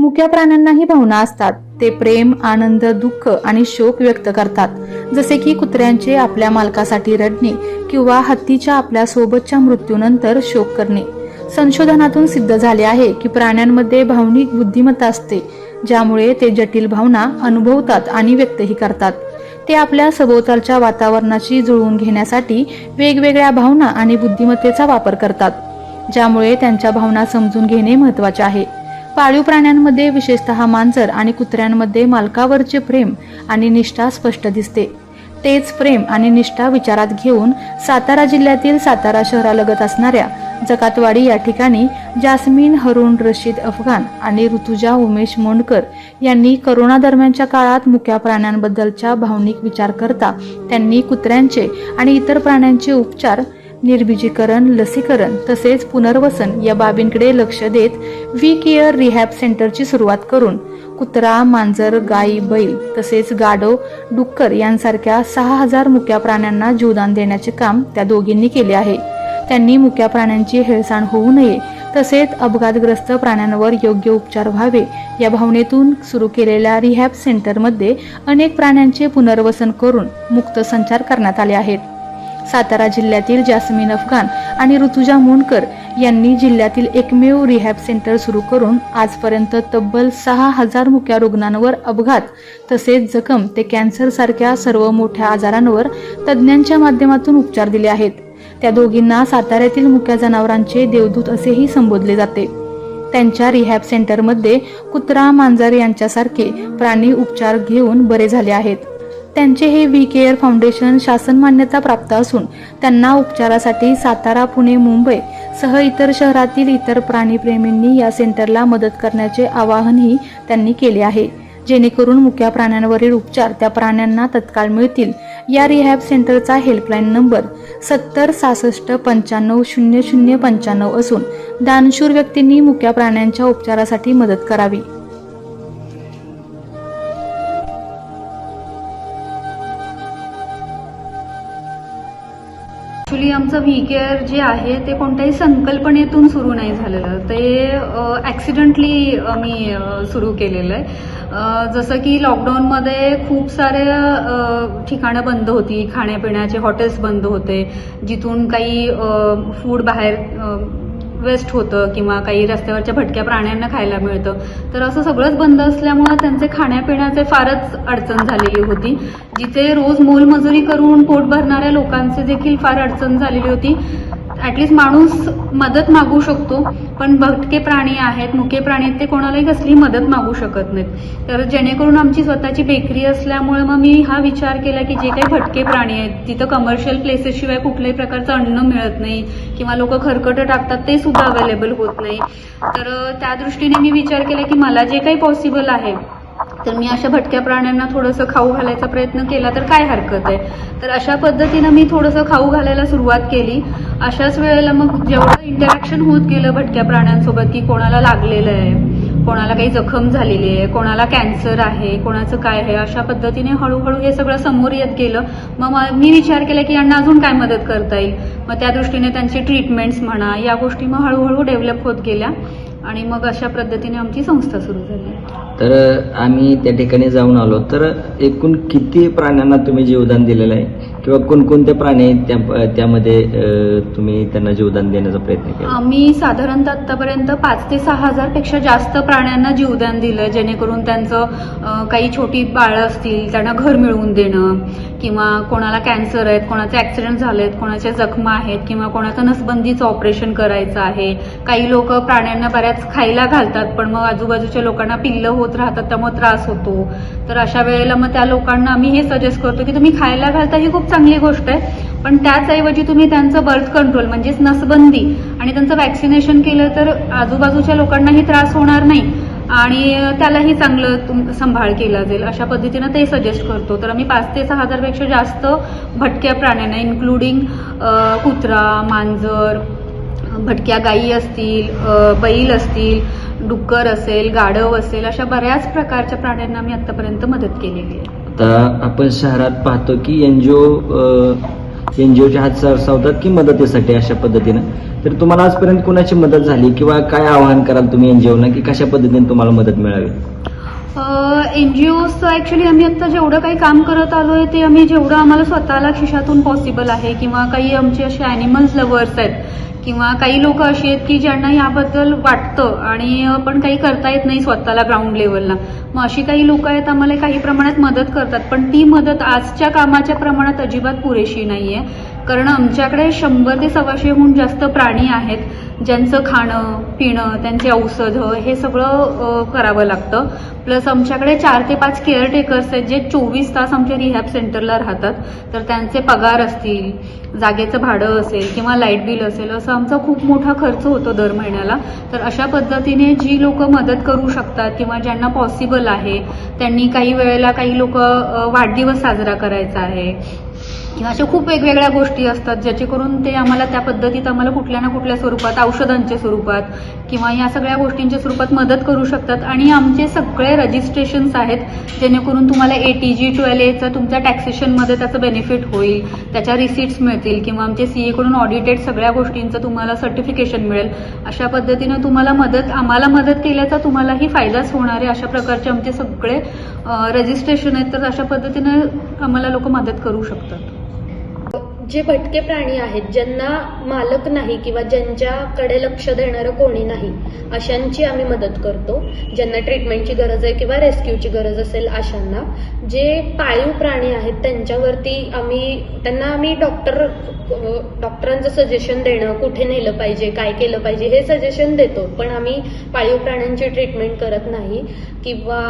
मुक्या प्राण्यांनाही भावना असतात. ते प्रेम आनंद दुःख आणि शोक व्यक्त करतात. जसे की कुत्र्यांचे आपल्या मालकासाठी रडणे किंवा हत्तीच्या आपल्या सोबतच्या मृत्यूनंतर शोक करणे. संशोधनातून सिद्ध झाले आहे की प्राण्यांमध्ये भावनिक बुद्धिमत्ता असते ज्यामुळे ते जटिल भावना अनुभवतात आणि व्यक्तही करतात. ते आपल्या सभोवतालच्या वातावरणाशी जुळवून घेण्यासाठी वेगवेगळ्या भावना आणि बुद्धिमत्तेचा वापर करतात ज्यामुळे त्यांच्या भावना समजून घेणे महत्त्वाचे आहे. पाळीव प्राण्यांमध्ये विशेषतः मांजर आणि कुत्र्यांमध्ये मालकावरचे प्रेम आणि निष्ठा स्पष्ट दिसते. तेच प्रेम आणि निष्ठा विचारात घेऊन सातारा जिल्ह्यातील सातारा शहरालगत असणाऱ्या जकातवाडी या ठिकाणी जास्मिन हरुण रशीद अफगाण आणि ऋतुजा उमेश मोंडकर यांनी करोना दरम्यानच्या काळात मुक्या प्राण्यांबद्दलच्या भावनिक विचार करता त्यांनी कुत्र्यांचे आणि इतर प्राण्यांचे उपचार निर्बीजीकरण लसीकरण तसेच पुनर्वसन या बाबींकडे लक्ष देत वी केअर रिहॅब सेंटरची सुरुवात करून कुत्रा मांजर गाई बैल तसेच गाडो डुक्कर यांसारख्या सहा हजार मुक्या प्राण्यांना जीवदान देण्याचे काम त्या दोघींनी केले आहे. त्यांनी मुक्या प्राण्यांची हेळसांड होऊ नये तसेच अपघातग्रस्त प्राण्यांवर योग्य उपचार व्हावे या भावनेतून सुरू केलेल्या रिहॅब सेंटरमध्ये अनेक प्राण्यांचे पुनर्वसन करून मुक्त संचार करण्यात आले आहेत. सातारा जिल्ह्यातील जास्मिन अफगान आणि ऋतुजा मोंडकर यांनी जिल्ह्यातील एकमेव रिहॅब सेंटर सुरू करून आजपर्यंत तब्बल सहा हजार मुक्या रुग्णांवर अपघात तसेच जखम ते कॅन्सर सारख्या सर्व मोठ्या आजारांवर तज्ज्ञांच्या माध्यमातून उपचार दिले आहेत. त्या दोघींना साताऱ्यातील मुक्या जनावरांचे देवदूत असेही संबोधले जाते. त्यांच्या रिहॅब सेंटरमध्ये कुत्रा मांजर यांच्यासारखे प्राणी उपचार घेऊन बरे झाले आहेत. त्यांचे हे व्ही केअर फाउंडेशन शासन मान्यता प्राप्त असून त्यांना उपचारासाठी सातारा पुणे मुंबई सह इतर शहरातील इतर प्राणीप्रेमींनी या सेंटरला मदत करण्याचे आवाहनही त्यांनी केले आहे. जेणेकरून मुक्या प्राण्यांवरील उपचार त्या प्राण्यांना तत्काळ मिळतील. या रिहॅब सेंटरचा हेल्पलाईन नंबर सत्तर सहासष्ट पंच्याण्णव शून्य शून्य पंच्याण्णव असून दानशूर व्यक्तींनी मुक्या प्राण्यांच्या उपचारासाठी मदत करावी. ॲक्च्युली आमचं व्ही केअर जे आहे ते कोणत्याही संकल्पनेतून सुरू नाही झालेलं. ते ॲक्सिडेंटली मी सुरू केलेलं आहे. जसं की लॉकडाऊनमध्ये खूप साऱ्या ठिकाणं बंद होती. खाण्यापिण्याचे हॉटेल्स बंद होते. जिथून काही फूड बाहेर वेस्ट होतं किंवा काही रस्त्यावरच्या भटक्या प्राण्यांना खायला मिळतं. तर असं सगळंच बंद असल्यामुळं त्यांचे खाण्यापिण्याचे फारच अडचण झालेली होती. जिथे रोज मोलमजुरी करून पोट भरणाऱ्या लोकांचे देखील फार अडचण झालेली होती. ॲटलिस्ट माणूस मदत मागू शकतो पण भटके प्राणी आहेत मुके प्राणी आहेत ते कोणालाही कसली मदत मागू शकत नाहीत. तर जेणेकरून आमची स्वतःची बेकरी असल्यामुळे मग मी हा विचार केला की जे काही भटके प्राणी आहेत तिथं कमर्शियल प्लेसेसशिवाय कुठल्याही प्रकारचं अन्न मिळत नाही किंवा लोक खरकटं टाकतात ते सुद्धा अवेलेबल होत नाही. तर त्या दृष्टीने मी विचार केला की मला जे काही पॉसिबल आहे तर मी अशा भटक्या प्राण्यांना थोडंसं खाऊ घालायचा प्रयत्न केला तर काय हरकत आहे? तर अशा पद्धतीनं मी थोडंसं खाऊ घालायला सुरुवात केली. अशाच वेळेला मग जेवढं इंटरॅक्शन होत गेलं भटक्या प्राण्यांसोबत की कोणाला लागलेलं आहे कोणाला काही जखम झालेली आहे कोणाला कॅन्सर आहे कोणाचं काय आहे अशा पद्धतीने हळूहळू हे सगळं समोर येत गेलं. मग मी विचार केला की यांना अजून काय मदत करता येईल? मग त्या दृष्टीने त्यांची ट्रीटमेंट्स म्हणा या गोष्टी मग हळूहळू डेव्हलप होत गेल्या आणि मग अशा पद्धतीने आमची संस्था सुरू झाली. तर आम्ही त्या ठिकाणी जाऊन आलो. तर एकूण किती प्राण्यांना तुम्ही जीवदान दिलेलं आहे? किंवा कोणकोणते प्राणी आहेत त्या त्यामध्ये तुम्ही त्यांना जीवदान देण्याचा प्रयत्न केला? आम्ही साधारणतः आतापर्यंत पाच ते सहा हजारपेक्षा जास्त प्राण्यांना जीवदान दिलं जेणेकरून त्यांचं काही छोटी बाळं असतील त्यांना घर मिळवून देणं किंवा कोणाला कॅन्सर आहेत कोणाचे ॲक्सिडेंट झालेत कोणाच्या जखमा आहेत किंवा कोणाचं नसबंदीचं ऑपरेशन करायचं आहे. काही लोक प्राण्यांना बऱ्याच खायला घालतात पण मग आजूबाजूच्या लोकांना पिल्लं होत राहतात त्यामुळे त्रास होतो. तर अशा वेळेला मग त्या लोकांना आम्ही हे सजेस्ट करतो की तुम्ही खायला घालता ही खूप चांगली गोष्ट आहे. पण त्याचऐवजी तुम्ही त्यांचं बर्थ कंट्रोल म्हणजेच नसबंदी आणि त्यांचं वॅक्सिनेशन केलं तर आजूबाजूच्या लोकांनाही त्रास होणार नाही. आणि त्यालाही चांगलं तुम सांभाळ केला जाईल. अशा पद्धतीनं ते सजेस्ट करतो. तर आम्ही पाच ते सहा हजारपेक्षा जास्त भटक्या प्राण्यांना इन्क्लुडिंग कुत्रा मांजर भटक्या गायी असतील बैल असतील डुक्कर असेल गाढव असेल अशा बऱ्याच प्रकारच्या प्राण्यांना मी आतापर्यंत मदत केलेली आहे. आता आपण शहरात पाहतो की एन एन जी ओच्या हात सरसावतात की मदतीसाठी अशा पद्धतीनं? तर तुम्हाला आजपर्यंत कोणाची मदत झाली किंवा काय आवाहन कराल तुम्ही एन जी ओना की कशा पद्धतीने तुम्हाला मदत मिळावी? एन जी ओचं ॲक्च्युली आम्ही आता जेवढं काही काम करत आलो आहे ते आम्ही जेवढं आम्हाला स्वतःला खिशातून पॉसिबल आहे किंवा काही आमचे असे ॲनिमल्स लवर्स आहेत किंवा काही लोक अशी आहेत की ज्यांना याबद्दल वाटतं आणि पण काही करता येत नाही स्वतःला ग्राउंड लेवलला मग अशी काही लोक आहेत आम्हाला काही प्रमाणात मदत करतात. पण ती मदत आजच्या कामाच्या प्रमाणात अजिबात पुरेशी नाही आहे कारण आमच्याकडे शंभर ते सव्वाशेहून जास्त प्राणी आहेत. ज्यांचं खाणं पिणं त्यांचे औषधं हे सगळं करावं लागतं. प्लस आमच्याकडे चार ते पाच केअरटेकर्स आहेत जे चोवीस तास आमच्या रिहॅब सेंटरला राहतात. तर त्यांचे पगार असतील जागेचं भाडं असेल किंवा लाइट बिल असेल असं आमचा खूप मोठा खर्च होतो दर महिन्याला. तर अशा पद्धतीने जी लोक मदत करू शकतात किंवा ज्यांना पॉसिबल आहे त्यांनी काही वेळेला काही लोक वाढदिवस साजरा करायचा आहे. किंवा अशा खूप वेगवेगळ्या गोष्टी असतात ज्याचे करून ते आम्हाला त्या पद्धतीत आम्हाला कुठल्या ना कुठल्या स्वरूपात औषधांच्या स्वरूपात किंवा या सगळ्या गोष्टींच्या स्वरूपात मदत करू शकतात. आणि आमचे सगळे रजिस्ट्रेशन्स आहेत जेणेकरून तुम्हाला ए टी जी ट्वेल्व एचा तुमच्या टॅक्सेशनमध्ये त्याचं बेनिफिट होईल त्याच्या रिसिट्स मिळतील किंवा आमचे सी एकडून ऑडिटेड सगळ्या गोष्टींचं तुम्हाला सर्टिफिकेशन मिळेल. अशा पद्धतीनं तुम्हाला मदत आम्हाला मदत केल्याचा तुम्हालाही फायदाच होणार आहे अशा प्रकारचे आमचे सगळे रजिस्ट्रेशन आहेत. तर अशा पद्धतीनं आम्हाला लोक मदत करू शकतात. जे भटके प्राणी आहेत ज्यांना मालक नाही किंवा ज्यांच्याकडे लक्ष देणारं कोणी नाही अशांची आम्ही मदत करतो. ज्यांना ट्रीटमेंटची गरज आहे किंवा रेस्क्यूची गरज असेल अशांना. जे पाळीव प्राणी आहेत त्यांच्यावरती आम्ही त्यांना आम्ही डॉक्टर डॉक्टरांचं सजेशन देणं कुठे नेलं पाहिजे काय केलं पाहिजे हे सजेशन देतो. पण आम्ही पाळीव प्राण्यांची ट्रीटमेंट करत नाही. किंवा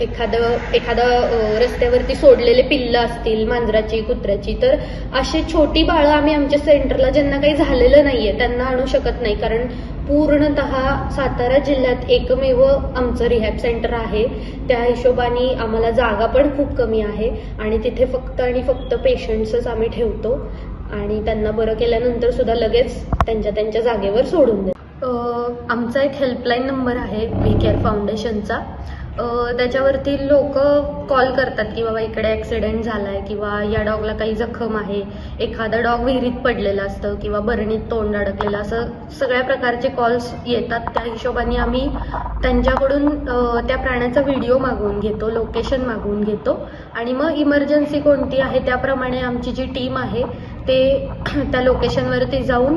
एखादं एखादं रस्त्यावरती सोडलेले पिल्लं असतील मांजराची कुत्र्याची तर अशी छोटी बाळं आम्ही आमच्या सेंटरला ज्यांना काही झालेलं नाहीये त्यांना आणू शकत नाही. कारण पूर्णतः सातारा जिल्ह्यात एकमेव आमचं रिहॅब सेंटर आहे. त्या हिशोबाने आम्हाला जागा पण खूप कमी आहे आणि तिथे फक्त आणि फक्त पेशंट्सच आम्ही ठेवतो. आणि त्यांना बरं केल्यानंतर सुद्धा लगेच त्यांच्या त्यांच्या जागेवर सोडून देतो. आमचा एक हेल्पलाईन नंबर आहे वी केअर फाउंडेशनचा त्याच्यावरती लोक कॉल करतात की बाबा इकडे ॲक्सिडेंट झालाय किंवा या डॉगला काही जखम आहे. एखादं डॉग विहिरीत पडलेलं असतं किंवा बरणीत तोंड अडकलेलं असं सगळ्या प्रकारचे कॉल्स येतात. त्या हिशोबाने आम्ही त्यांच्याकडून त्या प्राण्याचा व्हिडिओ मागवून घेतो लोकेशन मागवून घेतो. आणि मग इमर्जन्सी कोणती आहे त्याप्रमाणे आमची जी टीम आहे ते त्या लोकेशनवरती जाऊन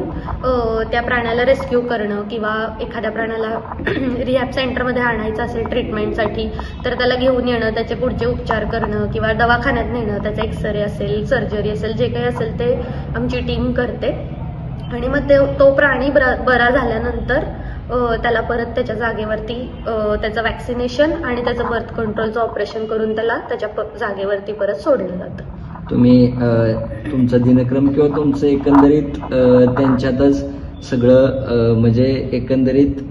त्या प्राण्याला रेस्क्यू करणं किंवा एखाद्या प्राण्याला रिहॅब सेंटरमध्ये आणायचं असेल ट्रीटमेंटसाठी तर त्याला घेऊन येणं त्याचे पुढचे उपचार करणं किंवा दवाखान्यात नेणं त्याचा एक्सरे असेल सर्जरी असेल जे काही असेल ते आमची टीम करते. आणि मग ते तो प्राणी बरा बरा झाल्यानंतर त्याला परत त्याच्या जागेवरती त्याचं वॅक्सिनेशन आणि त्याचं बर्थ कंट्रोलचं ऑपरेशन करून त्याला त्याच्या प- जागेवरती परत सोडलं जातं. तुम्ही तुमचा दिनक्रम किंवा तुमचं एकंदरीत त्यांच्यातच सगळं म्हणजे एकंदरीत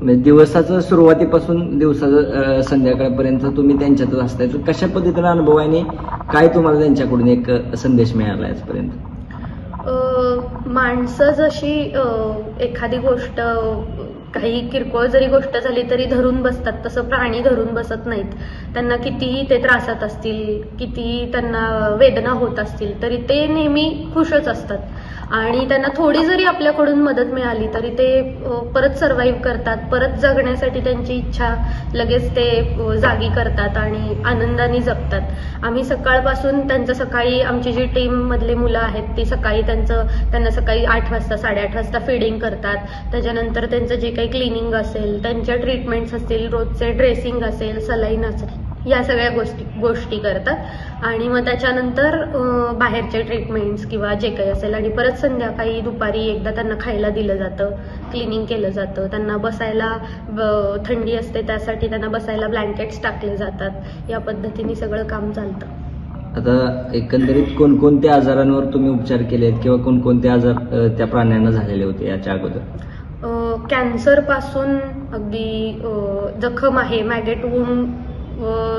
म्हणजे दिवसाचं सुरुवातीपासून दिवसाचं संध्याकाळपर्यंत तुम्ही त्यांच्यातच असताय. तर कशा पद्धतीने अनुभव आहे आणि काय तुम्हाला त्यांच्याकडून एक संदेश मिळाला आजपर्यंत? माणसं जशी एखादी गोष्ट काही किरकोळ जरी गोष्ट झाली तरी धरून बसतात. तसं प्राणी धरून बसत नाहीत. त्यांना कितीही ते त्रासात असतील कितीही त्यांना वेदना होत असतील तरी ते नेहमी खुशच असतात. आणि त्यांना थोडी जरी आपल्याकडून मदत मिळाली तरी ते परत सर्व्हाइव्ह करतात परत जगण्यासाठी त्यांची इच्छा लगेच ते जागी करतात आणि आनंदाने जगतात. आम्ही सकाळपासून त्यांचं सकाळी आमची जी टीममधली मुलं आहेत ती सकाळी त्यांचं त्यांना सकाळी आठ वाजता साडेआठ वाजता फिडिंग करतात. त्याच्यानंतर त्यांचं जे काही क्लिनिंग असेल त्यांच्या ट्रीटमेंट्स असतील रोजचे ड्रेसिंग असेल सलाईन असेल या सगळ्या गोष्टी गोष्टी करतात. आणि मग त्याच्यानंतर बाहेरचे ट्रीटमेंट्स किंवा जे काही असेल आणि परत संध्याकाळी दुपारी एकदा त्यांना खायला दिलं जातं क्लिनिंग केलं जातं. त्यांना बसायला थंडी असते त्यासाठी त्यांना बसायला ब्लँकेट्स टाकले जातात. या पद्धतीने सगळं काम चालतं. आता एकंदरीत कोणकोणत्या आजारांवर तुम्ही उपचार केले आहेत किंवा कोणकोणते आजार त्या प्राण्यांना झालेले होते याच्या अगोदर? कॅन्सरपासून अगदी जखम आहे मॅगेट वून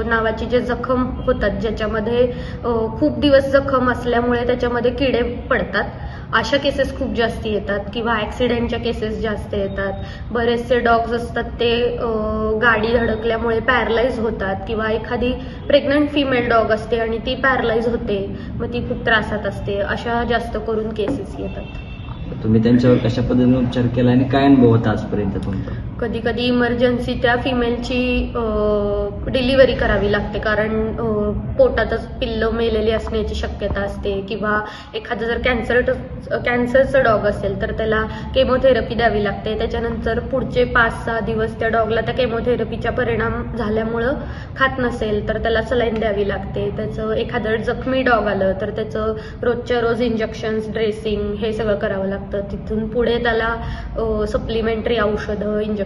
नावाची जे जखम होतात ज्याच्यामध्ये खूप दिवस जखम असल्यामुळे त्याच्यामध्ये किडे पडतात. अशा केसेस खूप जास्त येतात किंवा ॲक्सिडेंटच्या केसेस जास्त येतात. बरेचसे डॉग्स असतात ते गाडी धडकल्यामुळे पॅरलाइज होतात किंवा एखादी प्रेग्नंट फिमेल डॉग असते आणि ती पॅरलाइज होते मग ती खूप त्रासात असते. अशा जास्त करून केसेस येतात. तुम्ही त्यांच्यावर कशा पद्धतीने उपचार केला आणि काय अनुभव होता आजपर्यंत तुमचा? कधी कधी इमर्जन्सी त्या फिमेलची डिलिव्हरी करावी लागते. कारण पोटातच पिल्लं मेलेली असण्याची शक्यता असते. किंवा एखादं जर कॅन्सर कॅन्सरचं डॉग असेल तर त्याला केमोथेरपी द्यावी लागते. त्याच्यानंतर पुढचे पाच सहा दिवस त्या डॉगला त्या केमोथेरपीचा परिणाम झाल्यामुळं खात नसेल तर त्याला सलाईन द्यावी लागते. त्याचं एखादं जखमी डॉग आलं तर त्याचं रोजच्या रोज इंजेक्शन्स ड्रेसिंग हे सगळं करावं लागतं. तिथून पुढे त्याला सप्लिमेंटरी औषधं